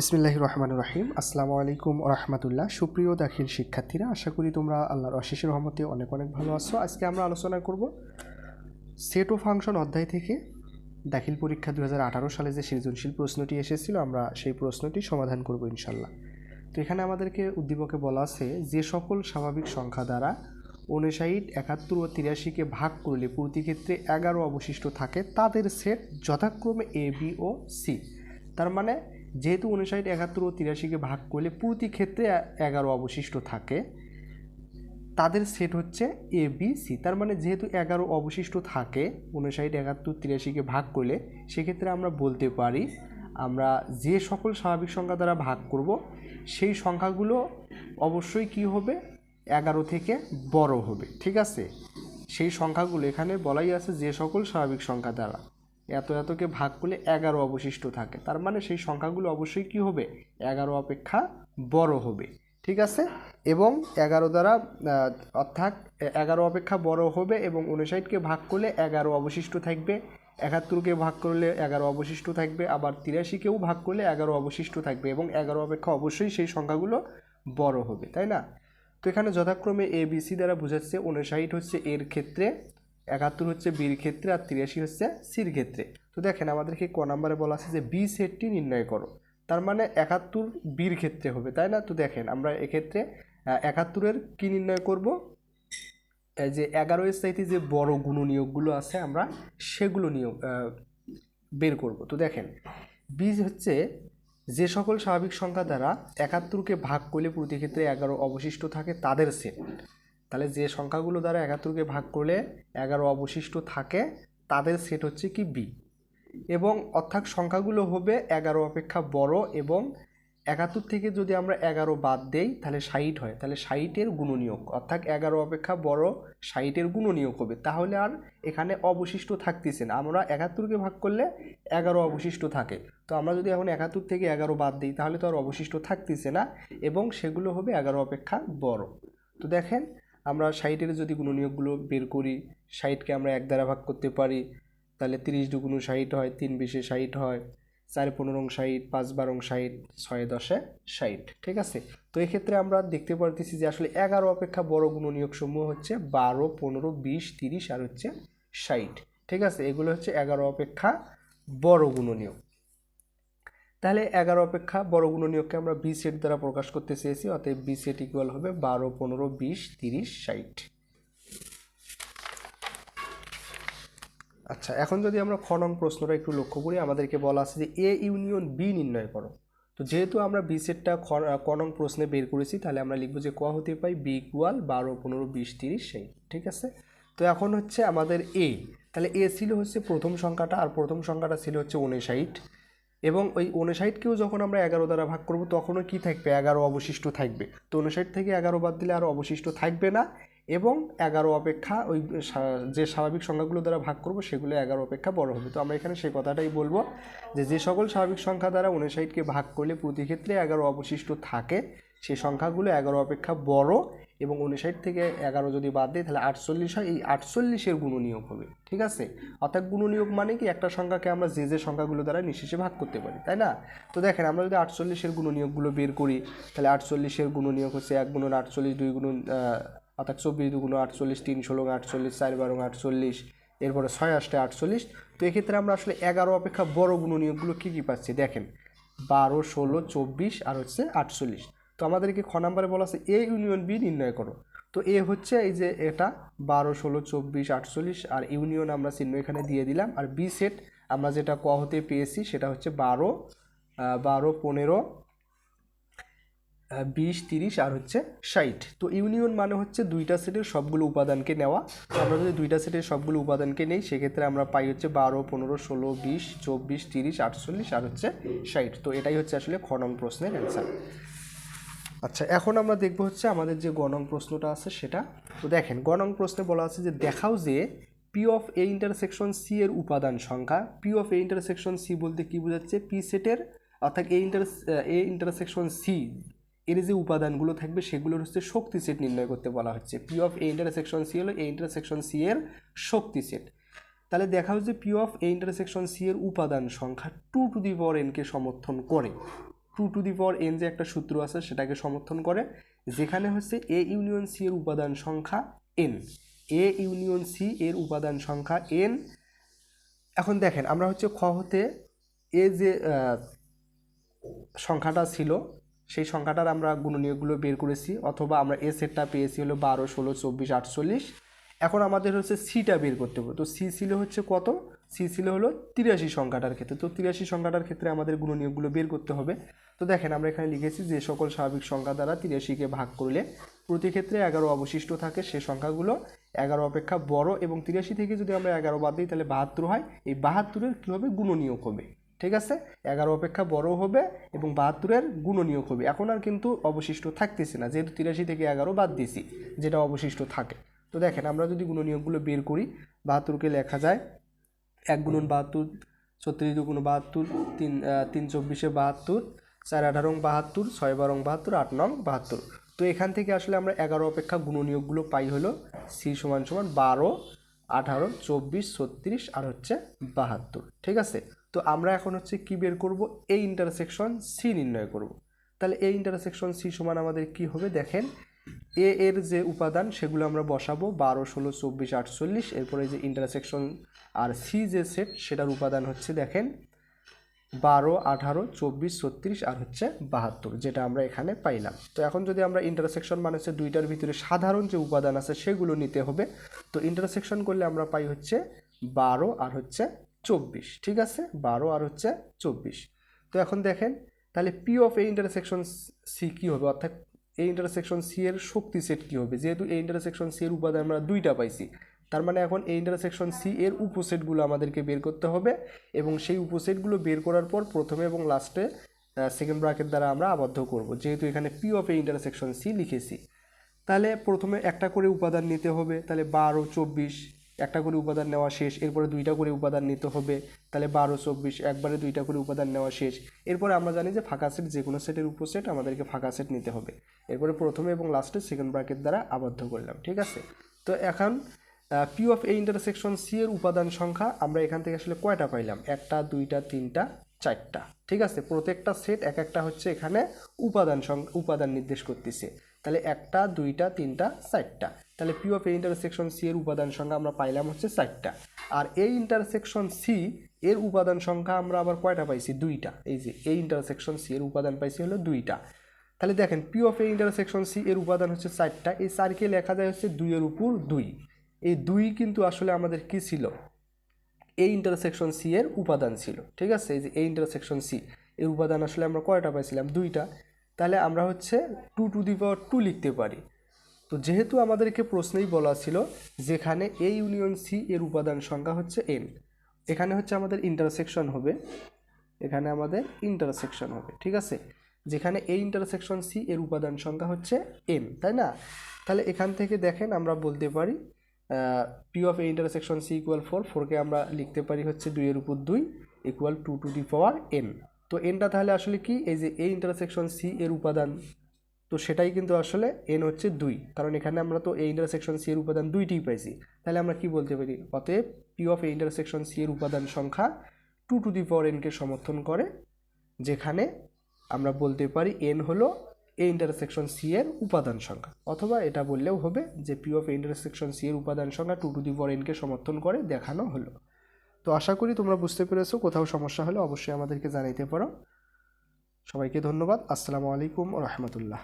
বিসমিল্লাহ রহমান রহিম। আসসালামু আলাইকুম রহমতুল্লাহ। সুপ্রিয় দাখিল শিক্ষার্থীরা, আশা করি তোমরা আল্লাহর অশেষ রহমতে অনেক অনেক ভালো আছো। আজকে আমরা আলোচনা করব সেট ও ফাংশন অধ্যায় থেকে দাখিল পরীক্ষা দু হাজার আঠারো সালে যে সৃজনশীল প্রশ্নটি এসেছিল, আমরা সেই প্রশ্নটি সমাধান করব ইনশাল্লাহ তো এখানে আমাদেরকে উদ্দীপকে বলা আছে, যে সকল স্বাভাবিক সংখ্যা দ্বারা উনষাট, একাত্তর ও তিরাশিকে ভাগ করলে প্রতি ক্ষেত্রে এগারো অবশিষ্ট থাকে। তাদের সেট যথাক্রমে এ বি ও সি তার মানে যেহেতু উনষাট, একাত্তর ও তিরাশিকে ভাগ করলে প্রতি ক্ষেত্রে এগারো অবশিষ্ট থাকে। তাদের সেট হচ্ছে এ বি সি তার মানে যেহেতু এগারো অবশিষ্ট থাকে, উনষাট, একাত্তর, তিরাশিকে ভাগ করলে সেক্ষেত্রে আমরা বলতে পারি আমরা যে সকল স্বাভাবিক সংখ্যা দ্বারা ভাগ করব, সেই সংখ্যাগুলো অবশ্যই কি হবে? এগারো থেকে বড় হবে। ঠিক আছে? সেই সংখ্যাগুলো এখানে বলাই আছে যে সকল স্বাভাবিক সংখ্যা দ্বারা। এত এতকে ভাগ করলে এগারো অবশিষ্ট থাকে। তার মানে সেই সংখ্যাগুলো অবশ্যই কি হবে? এগারো অপেক্ষা বড় হবে। ঠিক আছে? এবং এগারো দ্বারা অর্থাৎ এগারো অপেক্ষা বড় হবে এবং উনষাটকে ভাগ করলে এগারো অবশিষ্ট থাকবে। একাত্তরকে ভাগ করলে এগারো অবশিষ্ট থাকবে। আবার তিরাশিকেও ভাগ করলে এগারো অবশিষ্ট থাকবে এবং এগারো অপেক্ষা অবশ্যই সেই সংখ্যাগুলো বড় হবে। তাই না? তো এখানে যথাক্রমে এ বি সি দ্বারা বোঝাচ্ছে উনষাট হচ্ছে এর ক্ষেত্রে একাত্তর হচ্ছে বির ক্ষেত্রে আর তিরাশি হচ্ছে সির ক্ষেত্রে। তো দেখেন, আমাদেরকে ক নাম্বারে বলা আছে যে বি সেটটি নির্ণয় করো। তার মানে একাত্তর বির ক্ষেত্রে হবে, তাই না? তো দেখেন, আমরা এক্ষেত্রে একাত্তরের কি নির্ণয় করব? যে এগারো চাইতে যে বড় গুণ নিয়োগগুলো আছে, আমরা সেগুলো নিয়োগ বের করব। তো দেখেন বীজ হচ্ছে যে সকল স্বাভাবিক সংখ্যা দ্বারা একাত্তরকে ভাগ করলে প্রতি ক্ষেত্রে এগারো অবশিষ্ট থাকে তাদের সেট। তাহলে যে সংখ্যাগুলো দ্বারা একাত্তরকে ভাগ করলে এগারো অবশিষ্ট থাকে, তাদের সেট হচ্ছে কি বি এবং অর্থাৎ সংখ্যাগুলো হবে এগারো অপেক্ষা বড় এবং একাত্তর থেকে যদি আমরা এগারো বাদ দেই, তাহলে ষাট হয়। তাহলে ষাটের গুণনীয়ক, অর্থাৎ এগারো অপেক্ষা বড়, ষাটের গুণনীয়ক হবে। তাহলে আর এখানে অবশিষ্ট থাকতেছে না। আমরা একাত্তরকে ভাগ করলে এগারো অবশিষ্ট থাকে। তো আমরা যদি এখন একাত্তর থেকে এগারো বাদ দিই, তাহলে তো আর অবশিষ্ট থাকতেছে না এবং সেগুলো হবে এগারো অপেক্ষা বড়। তো দেখেন আমরা ষাটের যদি গুণনীয়কগুলো বের করি ষাটকে আমরা এক দ্বারা ভাগ করতে পারি, তাহলে তিরিশ দুগুণ ষাট হয়, তিন বিশে ষাট হয়, চার পনেরো ষাট, পাঁচ বারো ষাট, ছয় দশে ষাট, ঠিক আছে? তো এক্ষেত্রে আমরা দেখতে পারতেছি যে আসলে এগারো অপেক্ষা বড় গুণনীয়ক সমূহ হচ্ছে বারো, পনেরো, বিশ, তিরিশ আর হচ্ছে ষাট, ঠিক আছে? এগুলো হচ্ছে এগারো অপেক্ষা বড় গুণনীয়ক তাহলে এগারো অপেক্ষা বড় গুণনীয়ককে আমরা বি সেট দ্বারা প্রকাশ করতে চেয়েছি, অতএব বি সেট ইকুয়াল হবে বারো, পনেরো, বিশ, তিরিশ, ষাট। আচ্ছা এখন যদি আমরা খ নং প্রশ্নটা একটু লক্ষ্য করি, আমাদেরকে বলা আছে যে এ ইউনিয়ন বি নির্ণয় করো। তো যেহেতু আমরা বি সেটটা খ ক নং প্রশ্নে বের করেছি, তাহলে আমরা লিখব যে ক হতে পাই বি ইকুয়াল বারো, পনেরো, বিশ, তিরিশ সেই ঠিক আছে? তো এখন হচ্ছে আমাদের এ তাহলে এ ছিল হচ্ছে প্রথম সংখ্যাটা, আর প্রথম সংখ্যাটা ছিল হচ্ছে উনিশ উনষাট। এবং ওই উনষাটকেও যখন আমরা এগারো দ্বারা ভাগ করব, তখনও কি থাকবে? এগারো অবশিষ্ট থাকবে। তো উনষাট থেকে এগারো বাদ দিলে আর অবশিষ্ট থাকবে না এবং এগারো অপেক্ষা ওই যে স্বাভাবিক সংখ্যাগুলো দ্বারা ভাগ করব, সেগুলো এগারো অপেক্ষা বড় হবে। তো আমরা এখানে সেই কথাটাই বলব যে যে সকল স্বাভাবিক সংখ্যা দ্বারা উনষাটকে ভাগ করলে প্রতি ক্ষেত্রে এগারো অবশিষ্ট থাকে সেই সংখ্যাগুলো এগারো অপেক্ষা বড় এবং উনষাট থেকে এগারো যদি বাদ দিই, তাহলে আটচল্লিশ হয়। এই আটচল্লিশের গুণনীয়ক হবে, ঠিক আছে? অর্থাৎ গুণনীয়ক মানে কি? একটা সংখ্যাকে আমরা যে যে সংখ্যাগুলো দ্বারা নিঃশেষে ভাগ করতে পারি, তাই না? তো দেখেন, আমরা যদি আটচল্লিশের গুণনীয়কগুলো বের করি, তাহলে আটচল্লিশের গুণনীয়ক হচ্ছে এক গুণন আটচল্লিশ, দুই গুণন অর্থাৎ চব্বিশ দুগুণ আটচল্লিশ, তিন ষোলো আটচল্লিশ, চার বারো আটচল্লিশ, এরপরে ছয় আষ্টে আটচল্লিশ। তো এক্ষেত্রে আমরা আসলে এগারো অপেক্ষা বড় গুণনীয়কগুলো কী কী পাচ্ছি? দেখেন, বারো, ষোলো, চব্বিশ আর হচ্ছে আটচল্লিশ। তো আমাদেরকে খ নাম্বারে বলা আছে এ ইউনিয়ন বি নির্ণয় করো। তো এ হচ্ছে এই যে এটা, বারো, ষোলো, চব্বিশ, আটচল্লিশ, আর ইউনিয়ন আমরা চিহ্ন এখানে দিয়ে দিলাম, আর বি সেট আমরা যেটা ক হতে পেয়েছি সেটা হচ্ছে বারো বারো, পনেরো বিশ, তিরিশ, আর হচ্ছে ষাট। তো ইউনিয়ন মানে হচ্ছে দুইটা সেটের সবগুলো উপাদানকে নেওয়া। আমরা যদি দুইটা সেটের সবগুলো উপাদানকে নেই, সেক্ষেত্রে আমরা পাই হচ্ছে বারো, পনেরো, ষোলো, বিশ, চব্বিশ, তিরিশ, আটচল্লিশ, আর হচ্ছে ষাট। তো এটাই হচ্ছে আসলে খনন প্রশ্নের অ্যান্সার আচ্ছা এখন আমরা দেখব হচ্ছে আমাদের যে গণং প্রশ্নটা আছে সেটা। তো দেখেন, গণং প্রশ্নে বলা আছে যে দেখাও যে P of A intersection C এর উপাদান সংখ্যা P of A intersection C বলতে কি বোঝাচ্ছে? পি সেটের অর্থাৎ A inter A intersection C এর যে উপাদানগুলো থাকবে সেগুলোর হচ্ছে শক্তি সেট নির্ণয় করতে বলা হচ্ছে। P of A intersection C হলো এ ইন্টারসেকশন সি এর শক্তি সেট তাহলে দেখা হচ্ছে P of A intersection C এর উপাদান সংখ্যা টু টু দি পাওয়ার এনকে সমর্থন করে। Two to the power n যে একটা সূত্র আছে সেটাকে সমর্থন করে, যেখানে হচ্ছে এ ইউনিয়ন সি এর উপাদান সংখ্যা এন এ ইউনিয়ন সি এর উপাদান সংখ্যা এন এখন দেখেন, আমরা হচ্ছে খ হতে এ যে সংখ্যাটা ছিল, সেই সংখ্যাটার আমরা গুণনীয়কগুলো বের করেছি, অথবা আমরা এ সেটটা পেয়েছি হলো বারো, ষোলো, চব্বিশ, আটচল্লিশ। এখন আমাদের হচ্ছে সিটা বের করতে হবে। তো সি ছিল হচ্ছে কত? সি ছিল হলো তিরাশি সংখ্যাটার ক্ষেত্রে। তো তিরাশি সংখ্যাটার ক্ষেত্রে আমাদের গুণনীয়কগুলো বের করতে হবে। তো দেখেন আমরা এখানে লিখেছি যে সকল স্বাভাবিক সংখ্যা দ্বারা তিরাশিকে ভাগ করলে প্রতি ক্ষেত্রে এগারো অবশিষ্ট থাকে। সে সংখ্যাগুলো এগারো অপেক্ষা বড় এবং তিরাশি থেকে যদি আমরা এগারো বাদ দিই, তাহলে বাহাত্তর হয়। এই বাহাত্তরের কী হবে? গুণনীয়ক হবে। ঠিক আছে? এগারো অপেক্ষা বড় হবে এবং বাহাত্তরের গুণনীয়ক হবে। এখন আর কিন্তু অবশিষ্ট থাকতেছে না। যেহেতু তিরাশি থেকে এগারো বাদ দিয়েছি, যেটা অবশিষ্ট থাকে। তো দেখেন, আমরা যদি গুণনীয়কগুলো বের করি, বাহাত্তরকে লেখা যায় এক গুণন বাহাত্তর, ছত্রিশ দুগুণ বাহাত্তর, তিন তিন চব্বিশে বাহাত্তর, চার আঠারো বাহাত্তর, ছয় বারো বাহাত্তর, আট নং বাহাত্তর। তো এখান থেকে আসলে আমরা এগারো অপেক্ষা গুণনীয়কগুলো পাই হলো সি সমান সমান বারো, আঠারো, চব্বিশ, ছত্রিশ আর হচ্ছে বাহাত্তর। ঠিক আছে? তো আমরা এখন হচ্ছে কি বের করব? এই ইন্টারসেকশন সি নির্ণয় করব। তাহলে এই ইন্টারসেকশন সি সমান আমাদের কি হবে? দেখেন এ এর যে উপাদান, সেগুলো আমরা বসাবো বারো, ষোলো, চব্বিশ, আটচল্লিশ। এরপরে যে ইন্টারসেকশন আর সি যে সেট সেটার উপাদান হচ্ছে দেখেন বারো, আঠারো, চব্বিশ, ছত্রিশ আর হচ্ছে বাহাত্তর, যেটা আমরা এখানে পাইলাম। তো এখন যদি আমরা ইন্টারসেকশন মানে হচ্ছে দুইটার ভিতরে সাধারণ যে উপাদান আছে, সেগুলো নিতে হবে। তো ইন্টারসেকশন করলে আমরা পাই হচ্ছে বারো আর হচ্ছে চব্বিশ, ঠিক আছে? বারো আর হচ্ছে চব্বিশ। তো এখন দেখেন, তাহলে পি অফ এই ইন্টারসেকশন সি কী হবে? অর্থাৎ এই ইন্টারসেকশন সি এর শক্তি সেট কী হবে? যেহেতু এই ইন্টারসেকশন সি এর উপাদান আমরা দুইটা পাইছি, তার মানে এখন এই ইন্টারসেকশন সি এর উপসেটগুলো আমাদেরকে বের করতে হবে এবং সেই উপসেটগুলো বের করার পর প্রথমে এবং লাস্টে সেকেন্ড ব্রাকেট দ্বারা আমরা আবদ্ধ করব, যেহেতু এখানে P of A intersection C লিখেছি। তাহলে প্রথমে একটা করে উপাদান নিতে হবে, তাহলে বারো, চব্বিশ একটা করে উপাদান নেওয়া শেষ, এরপরে দুইটা করে উপাদান নিতে হবে, তাহলে বারো, চব্বিশ, একবারে দুইটা করে উপাদান নেওয়া শেষ। এরপরে আমরা জানি যে ফাঁকা সেট যে কোনো সেটের উপসেট আমাদেরকে ফাঁকা সেট নিতে হবে। এরপরে প্রথমে এবং লাস্টে সেকেন্ড ব্রাকেট দ্বারা আবদ্ধ করলাম, ঠিক আছে? তো এখন P of A intersection C এর উপাদান সংখ্যা আমরা এখান থেকে আসলে কয়টা পাইলাম? একটা, দুইটা, তিনটা, চারটা, ঠিক আছে? প্রত্যেকটা সেট এক একটা হচ্ছে এখানে উপাদান উপাদান নির্দেশ করতেছে। তাহলে একটা, দুইটা, তিনটা, চারটা। তাহলে P of A intersection C এর উপাদান সংখ্যা আমরা পাইলাম হচ্ছে চারটা। আর এই ইন্টারসেকশন সি এর উপাদান সংখ্যা আমরা আবার কয়টা পাইছি? দুইটা। এই যে এই ইন্টারসেকশন সি এর উপাদান পাইছি হলো দুইটা। তাহলে দেখেন P of A intersection C এর উপাদান হচ্ছে চারটা। এই চারকে লেখা যায় হচ্ছে দুইয়ের উপর দুই। এই দুই কিন্তু আসলে আমাদের কি ছিল? এই ইন্টারসেকশন সি এর উপাদান ছিল। ঠিক আছে? এই যে এই ইন্টারসেকশন সি এর উপাদান আসলে আমরা কয়টা পাইছিলাম? দুইটা। তাহলে আমরা হচ্ছে two to the power two লিখতে পারি। তো যেহেতু আমাদেরকে প্রশ্নেই বলা ছিল যেখানে এ ইউনিয়ন সি এর উপাদান সংখ্যা হচ্ছে এন এখানে হচ্ছে আমাদের ইন্টারসেকশন হবে, এখানে আমাদের ইন্টারসেকশন হবে, ঠিক আছে? যেখানে এই ইন্টারসেকশন সি এর উপাদান সংখ্যা হচ্ছে এন তাই না? তাহলে এখান থেকে দেখেন আমরা বলতে পারি P of A intersection C equal four ফোরকে আমরা লিখতে পারি হচ্ছে দুইয়ের উপর দুই equal two to the power n তো এনটা তাহলে আসলে কি? এই যে এই ইন্টারসেকশন সি এর উপাদান তো সেটাই কিন্তু আসলে এন হচ্ছে দুই। কারণ এখানে আমরা তো এই ইন্টারসেকশন সি এর উপাদান দুইটিই পাইছি। তাহলে আমরা কি বলতে পারি? অতএব P of A intersection C এর উপাদান সংখ্যা টু টু দি পাওয়ার এনকে সমর্থন করে, যেখানে আমরা বলতে পারি এন হলো এ ইন্টারসেকশন সি এর উপাদান সংখ্যা। অথবা এটা বললেও হবে যে P of A intersection C এর উপাদান সংখ্যা টু টু দি পাওয়ার এনকে সমর্থন করে দেখানো হলো। তো আশা করি তোমরা বুঝতে পেরেছ, কোথাও সমস্যা হলে অবশ্যই আমাদেরকে জানাইতে পারো। সবাইকে ধন্যবাদ। আসসালামু আলাইকুম রহমতুল্লাহ।